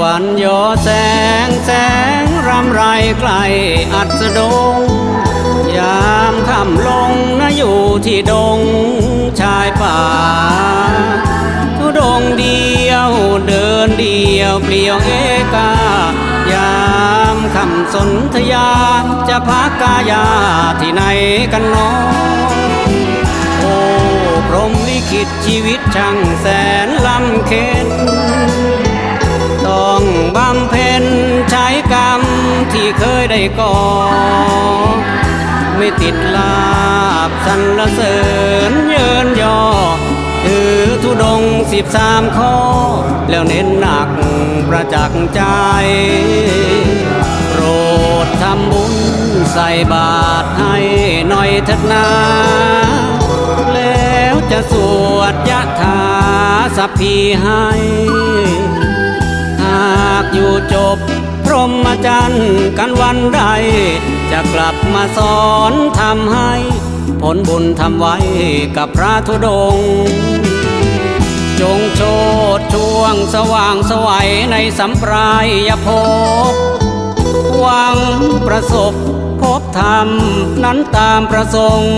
วรรค์ยอแสงแสงรำไรไกลอัดสดง ยามค่ำลงนะอยู่ที่ดงชายป่า ทุดงเดียวเดินเดียวเปลี่ยวเอกายามค่ำสนธยาจะพักกายาที่ไหนกันน้องโอ้พรหมลิขิตชีวิตช่างแสนลำเค็น เคยได้ก่อไม่ติดลาบสรรเสริญเยินยอ ถือทุดงสิบสามข้อ แล้วเน้นหนักประจักษ์ใจ โปรดทำบุญใส่บาตรให้หน่อยเถิดนา แล้วจะสวดยะถาสัพพีให้ พรหมจรรย์กันวันใด จะกลับมาสอนทำให้ ผลบุญทำไว้กับพระธุดง จงโชดช่วงสว่างสวัยในสัมปรายภพหวังประสบพบธรรมนั้นตามประสงค์